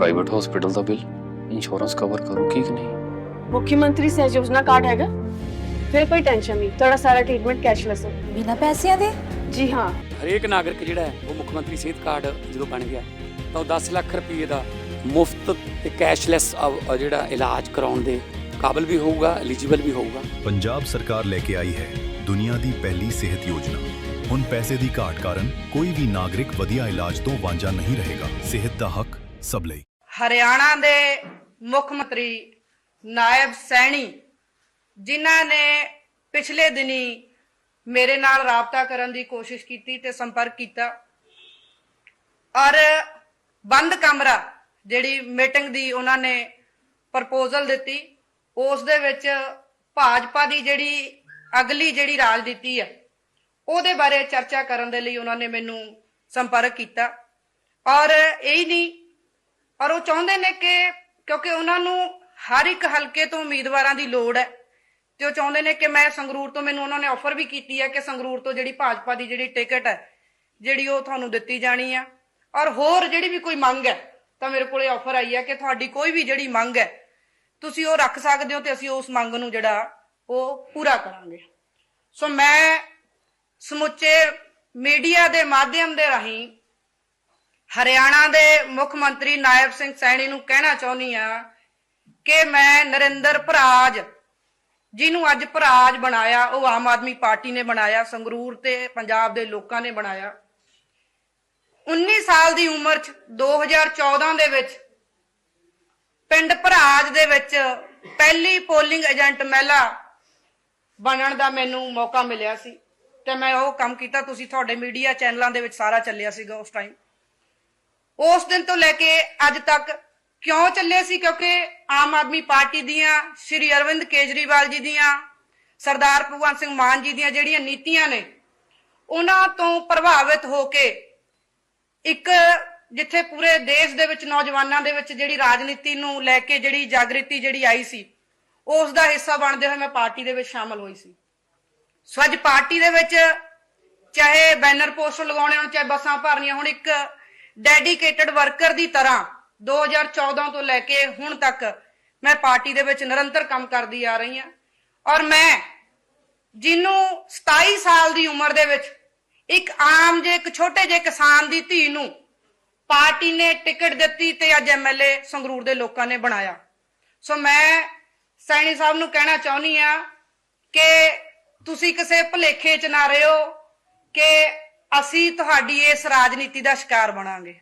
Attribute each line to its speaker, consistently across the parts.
Speaker 1: Private hospital ਦਾ bill insurance cover ਕਰੂਗੀ ਕਿ ਨਹੀਂ
Speaker 2: ਮੁੱਖ ਮੰਤਰੀ ਸਹਿਜ ਯੋਜਨਾ ਕਾਰਡ ਹੈਗਾ ਫਿਰ ਕੋਈ ਟੈਨਸ਼ਨ ਨਹੀਂ ਤੁਹਾਡਾ ਸਾਰਾ ਟ੍ਰੀਟਮੈਂਟ ਕੈਸ਼ਲੈਸ ਹੈ
Speaker 3: ਬਿਨਾਂ ਪੈਸਿਆਂ ਦੇ
Speaker 2: ਜੀ ਹਾਂ
Speaker 4: ਹਰੇਕ ਨਾਗਰਿਕ ਜਿਹੜਾ ਹੈ ਉਹ ਮੁੱਖ ਮੰਤਰੀ ਸਿਹਤ ਕਾਰਡ ਜਦੋਂ ਬਣ ਗਿਆ ਤਾਂ ਉਹ 10 ਲੱਖ ਰੁਪਏ ਦਾ ਮੁਫਤ ਤੇ ਕੈਸ਼ਲੈਸ ਜਿਹੜਾ ਇਲਾਜ ਕਰਾਉਣ ਦੇ ਕਾਬਿਲ ਵੀ ਹੋਊਗਾ ਐਲੀਜੀਬਲ ਵੀ ਹੋਊਗਾ
Speaker 5: ਪੰਜਾਬ ਸਰਕਾਰ ਲੈ ਕੇ ਆਈ ਹੈ ਦੁਨੀਆ ਦੀ ਪਹਿਲੀ ਸਿਹਤ ਯੋਜਨਾ ਹੁਣ ਪੈਸੇ ਦੀ ਘਾਟ ਕਾਰਨ ਕੋਈ ਵੀ ਨਾਗਰਿਕ ਵਧੀਆ ਇਲਾਜ ਤੋਂ ਵਾਂਝਾ ਨਹੀਂ ਰਹੇਗਾ ਸਿਹਤ ਦਾ ਹੱਕ ਸਭ ਲਈ
Speaker 6: ਹਰਿਆਣਾ ਦੇ ਮੁੱਖ ਮੰਤਰੀ ਨਾਇਬ ਸੈਣੀ, ਜਿਨ੍ਹਾਂ ਨੇ ਪਿਛਲੇ ਦਿਨੀ ਮੇਰੇ ਨਾਲ ਰਾਬਤਾ ਕਰਨ ਦੀ ਕੋਸ਼ਿਸ਼ ਕੀਤੀ ਤੇ ਸੰਪਰਕ ਕੀਤਾ। ਔਰ ਬੰਦ ਕਮਰਾ ਜਿਹੜੀ ਮੀਟਿੰਗ ਦੀ ਉਹਨਾਂ ਨੇ ਪ੍ਰਪੋਜ਼ਲ ਦਿੱਤੀ, ਉਸ ਦੇ ਵਿੱਚ ਭਾਜਪਾ ਦੀ ਜਿਹੜੀ ਅਗਲੀ ਜਿਹੜੀ ਰਾਜਨੀਤੀ ਹੈ, ਉਹਦੇ ਬਾਰੇ ਚਰਚਾ ਕਰਨ ਦੇ ਲਈ ਉਹਨਾਂ ਨੇ ਮੈਨੂੰ ਸੰਪਰਕ ਕੀਤਾ। ਔਰ ਇਹ ਹੀ ਨਹੀਂ ਔਰ ਉਹ ਚਾਹੁੰਦੇ ਨੇ ਕਿ, ਕਿਉਂਕਿ ਉਹਨਾਂ ਨੂੰ ਹਰ ਇੱਕ ਹਲਕੇ ਤੋਂ ਉਮੀਦਵਾਰਾਂ ਦੀ ਲੋੜ ਹੈ। ਤੇ ਉਹ ਚਾਹੁੰਦੇ ਨੇ ਕਿ ਮੈਂ ਸੰਗਰੂਰ ਤੋਂ, ਮੈਨੂੰ ਉਹਨਾਂ ਨੇ ਆਫਰ ਵੀ ਕੀਤੀ ਹੈ ਕਿ ਸੰਗਰੂਰ ਤੋਂ ਜਿਹੜੀ ਭਾਜਪਾ ਦੀ ਜਿਹੜੀ ਟਿਕਟ ਹੈ, ਜਿਹੜੀ ਉਹ ਤੁਹਾਨੂੰ ਦਿੱਤੀ ਜਾਣੀ ਆ। ਔਰ ਹੋਰ ਜਿਹੜੀ ਵੀ ਕੋਈ ਮੰਗ ਹੈ, ਤਾਂ ਮੇਰੇ ਕੋਲੇ ਆਫਰ ਆਈ ਹੈ ਕਿ ਤੁਹਾਡੀ ਕੋਈ ਵੀ ਜਿਹੜੀ ਮੰਗ ਹੈ, ਤੁਸੀਂ ਉਹ ਰੱਖ ਸਕਦੇ ਹੋ ਤੇ ਅਸੀਂ ਉਸ ਮੰਗ ਨੂੰ ਜਿਹੜਾ ਉਹ ਪੂਰਾ ਕਰਾਂਗੇ। ਸੋ ਮੈਂ ਸਮੁੱਚੇ ਮੀਡੀਆ ਦੇ ਮਾਧਿਅਮ ਦੇ ਰਾਹੀਂ ਹਰਿਆਣਾ ਦੇ ਮੁੱਖ ਮੰਤਰੀ ਨਾਇਬ ਸਿੰਘ ਸੈਣੀ ਨੂੰ ਕਹਿਣਾ ਚਾਹੁੰਦੀ ਆ ਕਿ ਮੈਂ ਨਰਿੰਦਰ ਭਰਾਜ ਜਿਹਨੂੰ ਅੱਜ ਭਰਾਜ ਬਣਾਇਆ, ਉਹ ਆਮ ਆਦਮੀ ਪਾਰਟੀ ਨੇ ਬਣਾਇਆ, ਸੰਗਰੂਰ ਤੇ ਪੰਜਾਬ ਦੇ ਲੋਕਾਂ ਨੇ ਬਣਾਇਆ। 19 ਸਾਲ ਦੀ ਉਮਰ 'ਚ 2014 ਦੇ ਵਿੱਚ ਪਿੰਡ ਭਰਾਜ ਦੇ ਵਿੱਚ ਪਹਿਲੀ ਪੋਲਿੰਗ ਏਜੰਟ ਮਹਿਲਾ ਬਣਨ ਦਾ ਮੈਨੂੰ ਮੌਕਾ ਮਿਲਿਆ ਸੀ ਤੇ ਮੈਂ ਉਹ ਕੰਮ ਕੀਤਾ। ਤੁਸੀਂ ਤੁਹਾਡੇ ਮੀਡੀਆ ਚੈਨਲਾਂ ਦੇ ਵਿੱਚ ਸਾਰਾ ਚੱਲਿਆ ਸੀਗਾ ਉਸ ਟਾਈਮ ਉਸ ਦਿਨ ਤੋਂ ਲੈ ਕੇ ਅੱਜ ਤੱਕ ਕਿਉਂ ਚੱਲੇ ਸੀ? ਕਿਉਂਕਿ ਆਮ ਆਦਮੀ ਪਾਰਟੀ ਦੀਆਂ, ਸ਼੍ਰੀ ਅਰਵਿੰਦ ਕੇਜਰੀਵਾਲ ਜੀ ਦੀਆਂ, ਸਰਦਾਰ ਭਗਵੰਤ ਸਿੰਘ ਮਾਨ ਜੀ ਦੀਆਂ ਜਿਹੜੀਆਂ ਨੀਤੀਆਂ ਨੇ, ਉਹਨਾਂ ਤੋਂ ਪ੍ਰਭਾਵਿਤ ਹੋ ਕੇ ਇੱਕ ਜਿੱਥੇ ਪੂਰੇ ਦੇਸ਼ ਦੇ ਵਿੱਚ ਨੌਜਵਾਨਾਂ ਦੇ ਵਿੱਚ ਜਿਹੜੀ ਰਾਜਨੀਤੀ ਨੂੰ ਲੈ ਕੇ ਜਿਹੜੀ ਜਾਗ੍ਰਿਤੀ ਜਿਹੜੀ ਆਈ ਸੀ, ਉਸ ਦਾ ਹਿੱਸਾ ਬਣਦੇ ਹੋਏ ਮੈਂ ਪਾਰਟੀ ਦੇ ਵਿੱਚ ਸ਼ਾਮਲ ਹੋਈ ਸੀ। ਸੋ ਅੱਜ ਪਾਰਟੀ ਦੇ ਵਿੱਚ ਚਾਹੇ ਬੈਨਰ ਪੋਸਟਰ ਲਗਾਉਣੇ ਹੋਣ, ਚਾਹੇ ਬੱਸਾਂ ਭਰਨੀਆਂ ਹੁਣ, ਇੱਕ ਡੈਡੀਕੇਟਡ ਵਰਕਰ ਦੀ ਤਰ੍ਹਾਂ 2014 ਤੋਂ ਲੈ ਕੇ ਹੁਣ ਤੱਕ ਮੈਂ ਪਾਰਟੀ ਦੇ ਵਿੱਚ ਨਿਰੰਤਰ ਕੰਮ ਕਰਦੀ ਆ ਰਹੀ ਹਾਂ। ਔਰ ਮੈਂ ਜਿਹਨੂੰ 27 ਸਾਲ ਦੀ ਉਮਰ ਦੇ ਵਿੱਚ ਇੱਕ ਆਮ ਜੇ ਇੱਕ ਛੋਟੇ ਜਿਹੇ ਕਿਸਾਨ ਦੀ ਧੀ ਨੂੰ ਪਾਰਟੀ ਨੇ ਟਿਕਟ ਦਿੱਤੀ ਤੇ ਅੱਜ ਐਮਐਲਏ ਸੰਗਰੂਰ ਦੇ ਲੋਕਾਂ ਨੇ ਬਣਾਇਆ। ਸੋ ਮੈਂ ਸੈਣੀ ਸਾਹਿਬ ਨੂੰ ਕਹਿਣਾ ਚਾਹੁੰਦੀ ਆ ਕਿ ਤੁਸੀਂ ਕਿਸੇ ਭੁਲੇਖੇ 'ਚ ਨਾ ਰਹੋ ਕਿ ਅਸੀਂ ਤੁਹਾਡੀ ਇਸ ਰਾਜਨੀਤੀ ਦਾ ਸ਼ਿਕਾਰ ਬਣਾਂਗੇ।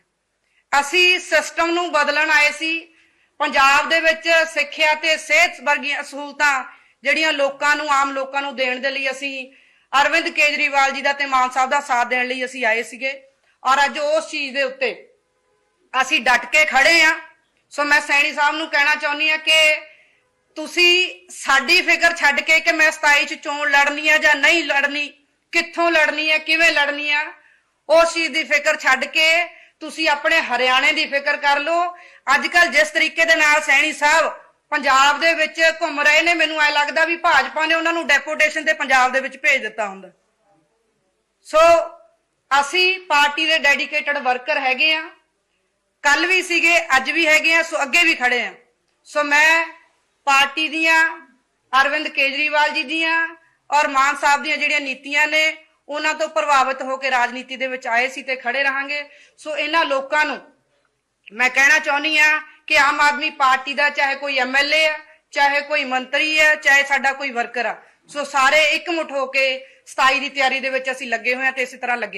Speaker 6: ਅਸੀਂ ਸਿਸਟਮ ਨੂੰ ਬਦਲਣ ਆਏ ਸੀ। ਪੰਜਾਬ ਦੇ ਵਿੱਚ ਸਿੱਖਿਆ ਤੇ ਸਿਹਤ ਵਰਗੀਆਂ ਸਹੂਲਤਾਂ ਜਿਹੜੀਆਂ ਲੋਕਾਂ ਨੂੰ, ਆਮ ਲੋਕਾਂ ਨੂੰ ਦੇਣ ਦੇ ਲਈ ਅਸੀਂ ਅਰਵਿੰਦ ਕੇਜਰੀਵਾਲ ਜੀ ਦਾ ਤੇ ਮਾਨ ਸਾਹਿਬ ਦਾ ਸਾਥ ਦੇਣ ਲਈ ਅਸੀਂ ਆਏ ਸੀਗੇ। ਔਰ ਅੱਜ ਉਸ ਚੀਜ਼ ਦੇ ਉੱਤੇ ਅਸੀਂ ਡਟ ਕੇ ਖੜੇ ਆ। ਸੋ ਮੈਂ ਸੈਣੀ ਸਾਹਿਬ ਨੂੰ ਕਹਿਣਾ ਚਾਹੁੰਦੀ ਆ ਕਿ ਤੁਸੀਂ ਸਾਡੀ ਫਿਕਰ ਛੱਡ ਕੇ ਕਿ ਮੈਂ 27 ਚ ਚੋਣ ਲੜਨੀ ਆ ਜਾਂ ਨਹੀਂ ਲੜਨੀ ਕਿੱਥੋਂ ਲੜਨੀ ਹੈ, ਕਿਵੇਂ ਲੜਨੀ ਆ ਉਸ ਚੀਜ਼ ਦੀ ਫਿਕਰ ਛੱਡ ਕੇ ਤੁਸੀਂ ਆਪਣੇ ਹਰਿਆਣੇ ਦੀ ਫਿਕਰ ਕਰ ਲਓ। ਅੱਜ ਕੱਲ ਜਿਸ ਤਰੀਕੇ ਦੇ ਨਾਲ ਸੈਣੀ ਸਾਹਿਬ ਪੰਜਾਬ ਦੇ ਵਿੱਚ ਘੁੰਮ ਰਹੇ ਨੇ, ਮੈਨੂੰ ਐ ਲੱਗਦਾ ਵੀ ਭਾਜਪਾ ਨੇ ਉਹਨਾਂ ਨੂੰ ਡੈਪੂਟੇਸ਼ਨ ਤੇ ਪੰਜਾਬ ਦੇ ਵਿੱਚ ਭੇਜ ਦਿੱਤਾ ਹੁੰਦਾ। ਸੋ ਅਸੀਂ ਪਾਰਟੀ ਦੇ ਡੈਡੀਕੇਟਡ ਵਰਕਰ ਹੈਗੇ ਆ ਕੱਲ ਵੀ ਸੀਗੇ, ਅੱਜ ਵੀ ਹੈਗੇ ਆ ਸੋ ਅੱਗੇ ਵੀ ਖੜੇ ਆ ਸੋ ਮੈਂ ਪਾਰਟੀ ਦੀਆਂ, ਅਰਵਿੰਦ ਕੇਜਰੀਵਾਲ ਜੀ ਦੀਆਂ ਔਰ ਮਾਨ ਸਾਹਿਬ ਦੀਆਂ ਜਿਹੜੀਆਂ ਨੀਤੀਆਂ ਨੇ, ਉਹਨਾਂ ਤੋਂ ਪ੍ਰਭਾਵਿਤ ਹੋ ਕੇ ਰਾਜਨੀਤੀ ਦੇ ਵਿੱਚ ਆਏ ਸੀ ਤੇ ਖੜੇ ਰਹਾਂਗੇ। ਸੋ ਇਹਨਾਂ ਲੋਕਾਂ ਨੂੰ ਮੈਂ ਕਹਿਣਾ ਚਾਹੁੰਦੀ ਆ ਕਿ ਆਮ ਆਦਮੀ ਪਾਰਟੀ ਦਾ ਚਾਹੇ ਕੋਈ ਐਮਐਲਏ ਆ, ਚਾਹੇ ਕੋਈ ਮੰਤਰੀ ਆ, ਚਾਹੇ ਸਾਡਾ ਕੋਈ ਵਰਕਰ ਆ। ਸੋ ਸਾਰੇ ਇਕਮੁੱਠ ਹੋ ਕੇ 27 ਦੀ ਤਿਆਰੀ ਦੇ ਵਿੱਚ ਅਸੀਂ ਲੱਗੇ ਹੋਏ ਆ ਤੇ ਇਸੇ ਤਰ੍ਹਾਂ ਲੱਗੇ